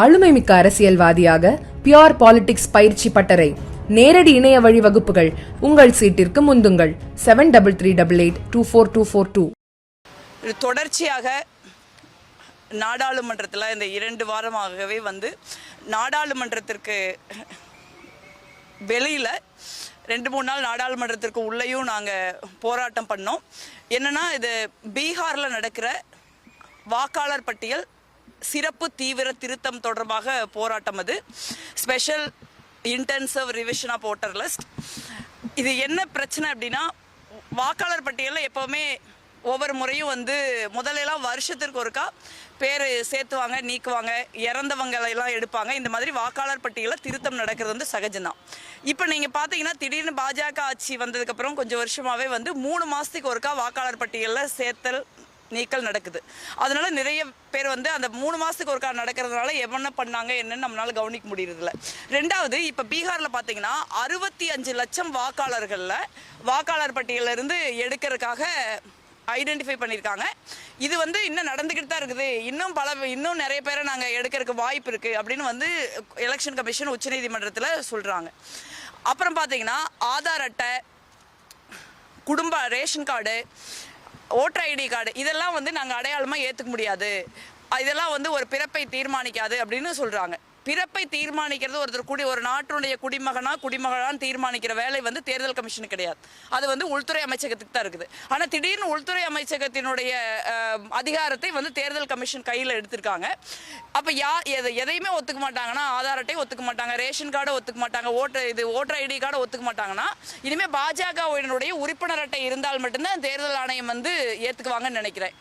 ஆளுமைமிக்க அரசியல்வாதியாக pure politics பயிற்சி பட்டறை. நேரடி இணைய வழி வகுப்புகள். உங்கள் சீட்டிற்கு முந்துங்கள். Seven double three double eight two four two four two இது தொடர்ச்சியாக நாடாளுமன்றத்தில் இந்த இரண்டு வாரமாகவே வந்து நாடாளுமன்றத்திற்கு வெளியில் ரெண்டு மூணு நாள் நாடாளுமன்றத்திற்கு உள்ளேயும் நாங்கள் போராட்டம் பண்ணோம். என்னென்னா இது பீகாரில் நடக்கிற வாக்காளர் பட்டியல் சிறப்பு தீவிர திருத்தம் தொடர்பாக போராட்டம் அது. Special intensive revision of voter list இது என்ன பிரச்சனை அப்படின்னா வாக்காளர் பட்டியலில் எப்போவுமே ஒவ்வொரு முறையும் வந்து முதலெல்லாம் வருஷத்திற்கு ஒருக்கா பேர் சேர்த்துவாங்க நீக்குவாங்க இறந்தவங்களெல்லாம் எடுப்பாங்க. இந்த மாதிரி வாக்காளர் பட்டியலில் திருத்தம் நடக்கிறது வந்து சகஜம்தான். இப்போ நீங்கள் பார்த்தீங்கன்னா திடீர்னு பாஜக ஆட்சி வந்ததுக்கப்புறம் கொஞ்சம் வருஷமாகவே வந்து மூணு மாதத்துக்கு ஒருக்கா வாக்காளர் பட்டியலில் சேர்த்தல் நீக்கல் நடக்குது. அதனால நிறைய பேர் வந்து அந்த மூணு மாசத்துக்கு ஒருக்கா நடக்கிறதுனால என்ன பண்ணாங்க என்னன்னு நம்மளால கவனிக்க முடியறதில்ல. ரெண்டாவது இப்ப பீகார்ல பாத்தீங்கன்னா அறுபத்தி அஞ்சு லட்சம் வாக்காளர்கள்ல வாக்காளர் பட்டியல இருந்து எடுக்கிறதுக்காக ஐடென்டிஃபை பண்ணியிருக்காங்க. இது வந்து இன்னும் நடந்துக்கிட்டு தான் இருக்குது. இன்னும் பல இன்னும் நிறைய பேரை நாங்கள் எடுக்கிறதுக்கு வாய்ப்பு இருக்குது அப்படின்னு வந்து எலெக்ஷன் கமிஷன் உச்சநீதிமன்றத்தில் சொல்கிறாங்க அப்புறம் பார்த்தீங்கன்னா ஆதார் அட்டை குடும்ப ration card voter ID card இதெல்லாம் வந்து நாங்கள் அடையாளமாக ஏற்றுக்க முடியாது. இதெல்லாம் வந்து ஒரு பிறப்பை தீர்மானிக்காது அப்படின்னு சொல்கிறாங்க பிறப்பை தீர்மானிக்கிறது ஒருத்தர் குடி ஒரு நாட்டினுடைய குடிமகனா குடிமகனான்னு தீர்மானிக்கிற வேலை வந்து தேர்தல் கமிஷன் கிடையாது. அது வந்து உள்துறை அமைச்சகத்துக்கு தான் இருக்குது. ஆனால் திடீர்னு உள்துறை அமைச்சகத்தினுடைய அதிகாரத்தை வந்து தேர்தல் கமிஷன் கையில் எடுத்திருக்காங்க. அப்போ யா எதை எதையுமே ஒத்துக்க மாட்டாங்கன்னா ஆதார் ஒத்துக்க மாட்டாங்க ரேஷன் கார்டை ஒத்துக்க மாட்டாங்க ஓட்டர் இது ஓட்டர் ஐடி கார்டை ஒத்துக்க மாட்டாங்கன்னா இனிமேல் பாஜகவினுடைய உறுப்பினர் அட்டை இருந்தால் மட்டும்தான் தேர்தல் ஆணையம் வந்து ஏற்றுக்குவாங்கன்னு நினைக்கிறேன்.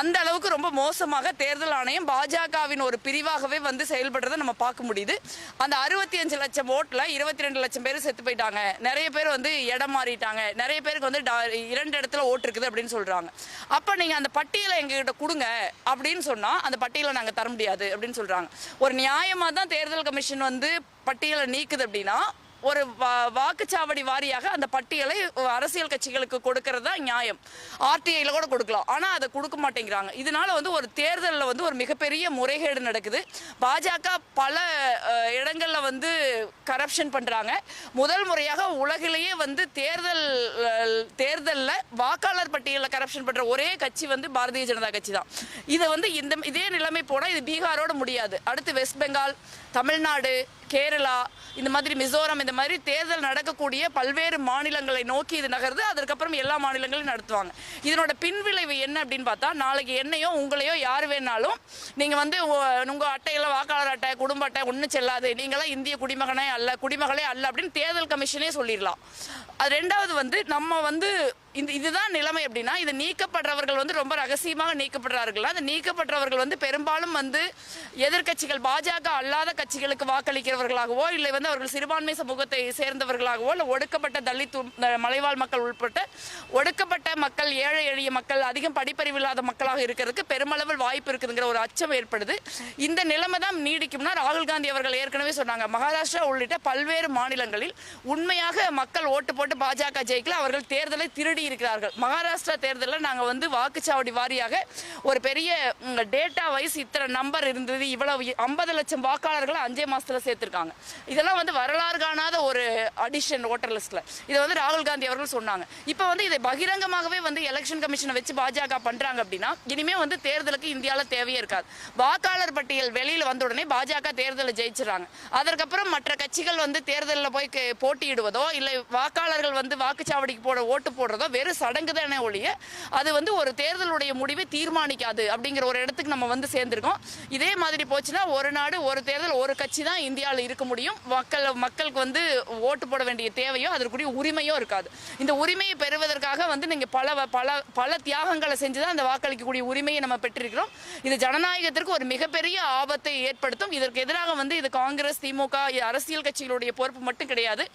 அந்த அளவுக்கு ரொம்ப மோசமாக தேர்தல் ஆணையம் பாஜகவின் ஒரு பிரிவாகவே வந்து செயல்படுறதை நம்ம பார்க்க முடியுது. அந்த அறுபத்தி அஞ்சு லட்சம் ஓட்டில் இருபத்தி ரெண்டு லட்சம் பேர் செத்து போயிட்டாங்க. நிறைய பேர் வந்து இடம் மாறிட்டாங்க. நிறைய பேருக்கு வந்து டா- இரண்டு இடத்துல ஓட்டு இருக்குது அப்படின்னு சொல்கிறாங்க அப்போ நீங்கள் அந்த பட்டியலை எங்ககிட்ட கொடுங்க அப்படின்னு சொன்னால் அந்த பட்டியலை நாங்கள் தர முடியாது அப்படின்னு சொல்கிறாங்க ஒரு நியாயமாக தான் தேர்தல் கமிஷன் வந்து பட்டியலை நீக்குது அப்படின்னா ஒரு வா- வாக்குச்சாவடி வாரியாக அந்த பட்டியலை அரசியல் கட்சிகளுக்கு கொடுக்கறது தான் நியாயம் ஆர்டிஐல கூட கொடுக்கலாம். ஆனால் அதை கொடுக்க மாட்டேங்கிறாங்க. இதனால வந்து ஒரு தேர்தலில் வந்து ஒரு மிகப்பெரிய முறைகேடு நடக்குது. பாஜக பல இடங்களில் வந்து கரப்ஷன் பண்ணுறாங்க முதல் முறையாக உலகிலேயே வந்து தேர்தல் தேர்தலில் வாக்காளர் பட்டியலில் கரப்ஷன் பண்ணுற ஒரே கட்சி வந்து பாரதிய ஜனதா கட்சி தான். இதை வந்து இந்த இதே நிலைமை போனால் இது பீகாரோட முடியாது. அடுத்து வெஸ்ட் பெங்கால் தமிழ்நாடு கேரளா இந்த மாதிரி மிசோரம் இந்த மாதிரி தேர்தல் நடக்கக்கூடிய பல்வேறு மாநிலங்களை நோக்கி இது நகருது அதற்கப்புறம் எல்லா மாநிலங்களையும் நடத்துவாங்க. இதனோட பின்விளைவு என்ன அப்படின்னு பார்த்தா நாளைக்கு என்னையோ உங்களையோ யார் வேணாலும் நீங்கள் வந்து உங்கள் உங்க அட்டையில வாக்காளர் அட்டை குடும்ப அட்டை ஒன்றும் செல்லாது. நீங்களாம் இந்திய குடிமகனே அல்ல குடிமகளே அல்ல அப்படின்னு தேர்தல் கமிஷனே சொல்லிடலாம். அது ரெண்டாவது வந்து நம்ம வந்து இந்த இதுதான் நிலைமை அப்படின்னா இது நீக்கப்படுறவர்கள் வந்து ரொம்ப ரகசியமாக நீக்கப்படுறார்கள் அந்த நீக்கப்பட்டவர்கள் வந்து பெரும்பாலும் வந்து எதிர்க்கட்சிகள் பாஜக அல்லாத கட்சிகளுக்கு வாக்களிக்கிறவர்களாகவோ இல்லை வந்து அவர்கள் சிறுபான்மை சமூகத்தை சேர்ந்தவர்களாகவோ இல்லை ஒடுக்கப்பட்ட தலித் மலைவாழ் மக்கள் உட்பட்ட ஒடுக்கப்பட்ட மக்கள் ஏழை எளிய மக்கள் அதிகம் படிப்பறிவு இல்லாத மக்களாக இருக்கிறதுக்கு பெருமளவில் வாய்ப்பு இருக்குதுங்கிற ஒரு அச்சம் ஏற்படுது. இந்த நிலைமை தான் நீடிக்கும்னா ராகுல் காந்தி அவர்கள் ஏற்கனவே சொன்னாங்க மகாராஷ்டிரா உள்ளிட்ட பல்வேறு மாநிலங்களில் உண்மையாக மக்கள் ஓட்டு போட்டு பாஜக ஜெயிக்கல அவர்கள் தேர்தலை திருடி இருக்கிறார்கள். மகாராஷ்டிரா தேர்தலில் நாங்கள் வந்து வாக்குச்சாவடி வாரியாக ஒரு பெரிய டேட்டா வைஸ் இத்தனை நம்பர் இருந்தது. இவ்வளவு ஐம்பது லட்சம் வாக்காளர்களை அஞ்சே மாதத்தில் சேர்த்துருக்காங்க. இதெல்லாம் வந்து வரலாறு காணாத அடிஷன் ஓட்டர் லிஸ்ட்ல இதை வந்து ராகுல் காந்தி அவர்கள் சொன்னாங்க. இப்போ வந்து இதை பகிரங்கமாகவே வந்து எலெக்ஷன் கமிஷனை வச்சு பாஜக பண்றாங்க அப்படின்னா இனிமே வந்து தேர்தலுக்கு இந்தியாவில் தேவையே இருக்காது. வாக்காளர் பட்டியல் வெளியில் வந்த உடனே பாஜக தேர்தலில் ஜெயிச்சிடறாங்க. அதற்கப்புறம் மற்ற கட்சிகள் வந்து தேர்தலில் போய் போட்டியிடுவதோ இல்லை வாக்காளர்கள் வந்து வாக்குச்சாவடிக்கு போட ஓட்டு போடுறதோ வெறும் சடங்கு தானே ஒழிய அது வந்து ஒரு தேர்தலுடைய முடிவை தீர்மானிக்காது அப்படிங்கிற ஒரு இடத்துக்கு நம்ம வந்து சேர்ந்திருக்கோம். இதே மாதிரி போச்சுன்னா ஒரு நாடு ஒரு தேர்தல் ஒரு கட்சி தான் இந்தியாவில் இருக்க முடியும். மக்கள் மக்களுக்கு வந்து ஓட்டு போட வேண்டிய தேவையோ அதற்குரிய உரிமையோ இருக்காது. இந்த உரிமையை பெறுவதற்காக வந்து நீங்கள் பல வ- பல பல தியாகங்களை செஞ்சு தான் இந்த வாக்களிக்கக்கூடிய உரிமையை நம்ம பெற்றிருக்கிறோம். இது ஜனநாயகத்திற்கு ஒரு மிகப்பெரிய ஆபத்தை ஏற்படுத்தும். இதற்கு எதிராக வந்து இது காங்கிரஸ் திமுக அரசியல் கட்சிகளுடைய பொறுப்பு மட்டும் கிடையாது.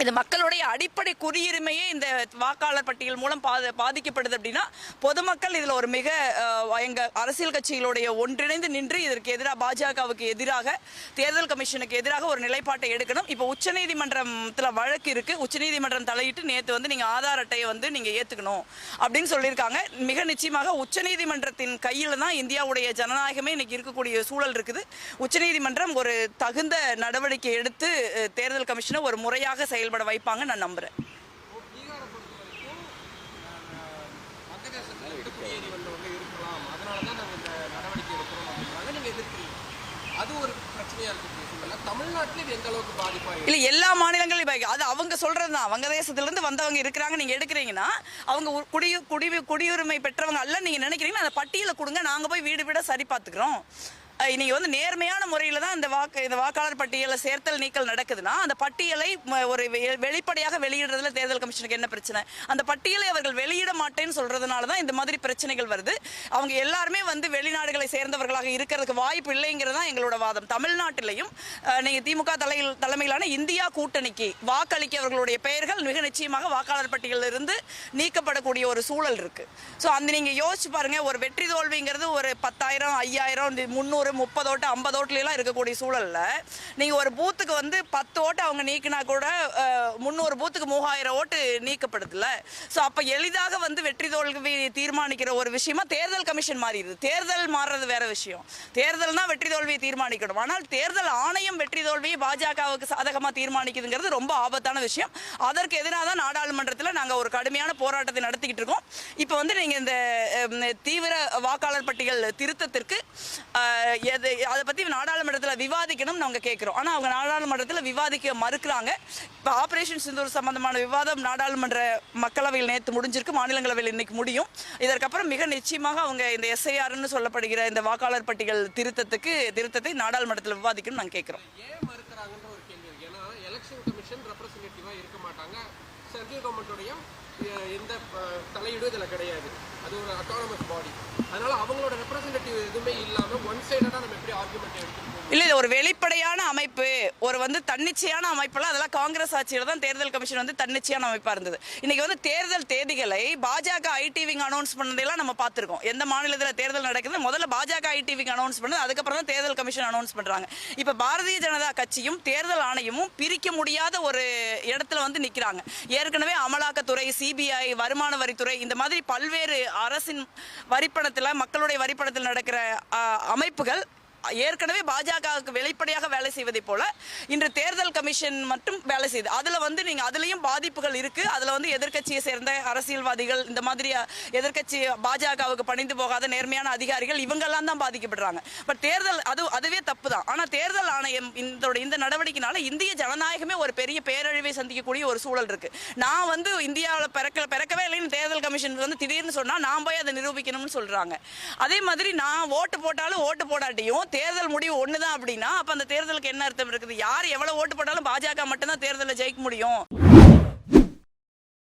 இது மக்களுடைய அடிப்படை குடியுரிமையே இந்த வாக்காளர் பட்டியல் மூலம் பாத பாதிக்கப்படுது அப்படின்னா பொதுமக்கள் இதில் ஒரு மிக எங்கள் அரசியல் கட்சிகளுடைய ஒன்றிணைந்து நின்று இதற்கு எதிராக பாஜகவுக்கு எதிராக தேர்தல் கமிஷனுக்கு எதிராக ஒரு நிலைப்பாட்டை எடுக்கணும். இப்போ உச்சநீதிமன்றத்தில் வழக்கு இருக்குது உச்சநீதிமன்றம் தலையிட்டு நேற்று வந்து நீங்கள் ஆதார் அட்டையை வந்து நீங்கள் ஏற்றுக்கணும் அப்படின்னு சொல்லியிருக்காங்க. மிக நிச்சயமாக உச்சநீதிமன்றத்தின் கையில் தான் இந்தியாவுடைய ஜனநாயகமே இன்னைக்கு இருக்கக்கூடிய சூழல் இருக்குது. உச்சநீதிமன்றம் ஒரு தகுந்த நடவடிக்கை எடுத்து தேர்தல் கமிஷனை ஒரு முறையாக செயல்பட வைப்பாங்க நான் நம்புறேன். அது ஒரு பிரச்சனையாக எந்த அளவுக்கு எல்லா மாநிலங்களும் அது அவங்க சொல்கிறது தான். வங்கதேசத்துலேருந்து வந்தவங்க இருக்கிறாங்க நீங்க எடுக்கிறீங்கன்னா அவங்க உ- குடி குடி குடியுரிமை பெற்றவங்க அல்ல நீங்க நினைக்கிறீங்கன்னா அந்த பட்டியலை கொடுங்க. நாங்க போய் வீடு வீட சரி பார்த்துக்கிறோம். நீங்கள் வந்து நேர்மையான முறையில் தான் இந்த வாக்கு இந்த வாக்காளர் பட்டியலை சேர்த்தல் நீக்கல் நடக்குதுன்னா அந்த பட்டியலை ஒரு வெ- வெளிப்படையாக வெளியிடுறதுல தேர்தல் கமிஷனுக்கு என்ன பிரச்சனை? அந்த பட்டியலை அவர்கள் வெளியிட மாட்டேன்னு சொல்கிறதுனால தான் இந்த மாதிரி பிரச்சனைகள் வருது. அவங்க எல்லாருமே வந்து வெளிநாடுகளை சேர்ந்தவர்களாக இருக்கிறதுக்கு வாய்ப்பு இல்லைங்கிறது தான் எங்களோட வாதம். தமிழ்நாட்டிலையும் நீங்கள் திமுக தலையில் தலைமையிலான இந்தியா கூட்டணிக்கு வாக்களிக்க அவர்களுடைய பெயர்கள் மிக நிச்சயமாக வாக்காளர் பட்டியலில் இருந்து நீக்கப்படக்கூடிய ஒரு சூழல் இருக்குது ஸோ அந்த நீங்கள் யோசிச்சு பாருங்கள் ஒரு வெற்றி தோல்விங்கிறது ஒரு பத்தாயிரம் ஐயாயிரம் இந்த முந்நூறு முப்பது ஓட்டு ஐம்பது ஓட்டுலாம் இருக்கக்கூடிய சூழலில் நீங்கள் ஒரு பூத்துக்கு வந்து பத்து ஓட்டு அவங்க நீக்கினா கூட முந்நூறு பூத்துக்கு மூவாயிரம் ஓட்டு நீக்கப்படுதுல்ல. ஸோ அப்போ எளிதாக வந்து வெற்றி தோல்வி தீர்மானிக்கிற ஒரு விஷயமா தேர்தல் கமிஷன் மாறிடுது. தேர்தல் மாறுறது வேற விஷயம். தேர்தல்னா வெற்றி தோல்வியை தீர்மானிக்கணும். ஆனால் தேர்தல் ஆணையம் வெற்றி தோல்வியை பாஜகவுக்கு சாதகமாக தீர்மானிக்குதுங்கிறது ரொம்ப ஆபத்தான விஷயம். அதற்கு எதிராக தான் நாடாளுமன்றத்தில் நாங்கள் ஒரு கடுமையான போராட்டத்தை நடத்திக்கிட்டு இருக்கோம். இப்போ வந்து நீங்கள் இந்த தீவிர வாக்காளர் பட்டியல் திருத்தத்திற்கு அதை பற்றி நாடாளுமன்றத்தில் விவாதிக்கணும்னு நாங்கள் கேட்குறோம் ஆனால் அவங்க நாடாளுமன்றத்தில் விவாதிக்க மறுக்கிறாங்க. இப்போ ஆப்ரேஷன் சிந்தூர் சம்பந்தமான விவாதம் நாடாளுமன்ற மக்களவையில் நேற்று முடிஞ்சிருக்கு. மாநிலங்களவையில் இன்னைக்கு முடியும். இதற்கப்புறம் மிக நிச்சயமாக அவங்க இந்த எஸ்ஐஆர்னு சொல்லப்படுகிற இந்த வாக்காளர் பட்டியல் திருத்தத்துக்கு திருத்தத்தை நாடாளுமன்றத்தில் விவாதிக்கணும் நாங்கள் கேட்குறோம் ஏன் மறுக்கிறாங்கன்ற ஒரு கேள்வி எலெக்ஷன் இருக்க சென்ட்ரல் கவர்மெண்ட்டுடைய எந்த தலையீடும் இதில் கிடையாது. அது ஒரு அட்டானமஸ் பாடி அதனால அவங்களோட ரெப்ரஸன்டேட்டிவ் எதுவுமே இல்லாமல் ஒன் சைடடாக நம்ம எப்படி ஆர்குமெண்ட் எடுத்துட்டு இல்லை இது ஒரு வெளிப்படையான அமைப்பு. ஒரு வந்து தன்னிச்சையான அமைப்பெல்லாம் அதெல்லாம் காங்கிரஸ் ஆட்சியில் தான் தேர்தல் கமிஷன் வந்து தன்னிச்சையான அமைப்பாக இருந்தது. இன்னைக்கு வந்து தேர்தல் தேதிகளை பாஜக ஐடிவிங் அனௌன்ஸ் பண்ணதெல்லாம் நம்ம பார்த்துருக்கோம். எந்த மாநிலத்தில் தேர்தல் நடக்குது முதல்ல பாஜக ஐடிவிங் அனௌன்ஸ் பண்ணது அதுக்கப்புறம் தான் தேர்தல் கமிஷன் அனௌன்ஸ் பண்ணுறாங்க இப்போ பாரதிய ஜனதா கட்சியும் தேர்தல் ஆணையமும் பிரிக்க முடியாத ஒரு இடத்துல வந்து நிற்கிறாங்க ஏற்கனவே அமலாக்கத்துறை சிபிஐ வருமான வரித்துறை இந்த மாதிரி பல்வேறு அரசின் வரிப்பணத்தில் மக்களுடைய வரிப்பணத்தில் நடக்கிற அமைப்புகள் ஏற்கனவே பாஜகவுக்கு வெளிப்படையாக வேலை செய்வதை போல இன்று தேர்தல் கமிஷன் மட்டும் வேலை செய்யுது அதுல வந்து நீங்க அதுலயும் பாதிப்புகள் இருக்கு. அதுல வந்து எதிர்க்கட்சியை சேர்ந்த அரசியல்வாதிகள் இந்த மாதிரி எதிர்க்கட்சி பாஜகவுக்கு பணிந்து போகாத நேர்மையான அதிகாரிகள் இவங்கெல்லாம் தான் பாதிக்கப்படுறாங்க. பட் தேர்தல் அது அதுவே தப்பு தான் ஆனா தேர்தல் ஆணையம் இந்த இந்த நடவடிக்கைனால இந்திய ஜனநாயகமே ஒரு பெரிய பேரழிவை சந்திக்கக்கூடிய ஒரு சூழல் இருக்கு. நான் வந்து இந்தியாவில் பிறக்க பிறக்கவே இல்லைன்னு தேர்தல் கமிஷன் வந்து திடீர்னு சொன்னா நான் போய் அதை நிரூபிக்கணும்னு சொல்றாங்க. அதே மாதிரி நான் ஓட்டு போட்டாலும் ஓட்டு போடாட்டியும் தேர்தல் முடிவு ஒண்ணுதான் அப்படின்னா அப்ப அந்த தேர்தலுக்கு என்ன அர்த்தம் இருக்குது? யார் எவ்வளவு ஓட்டு போட்டாலும் பாஜக மட்டும்தான் தேர்தலில் ஜெயிக்க முடியும்.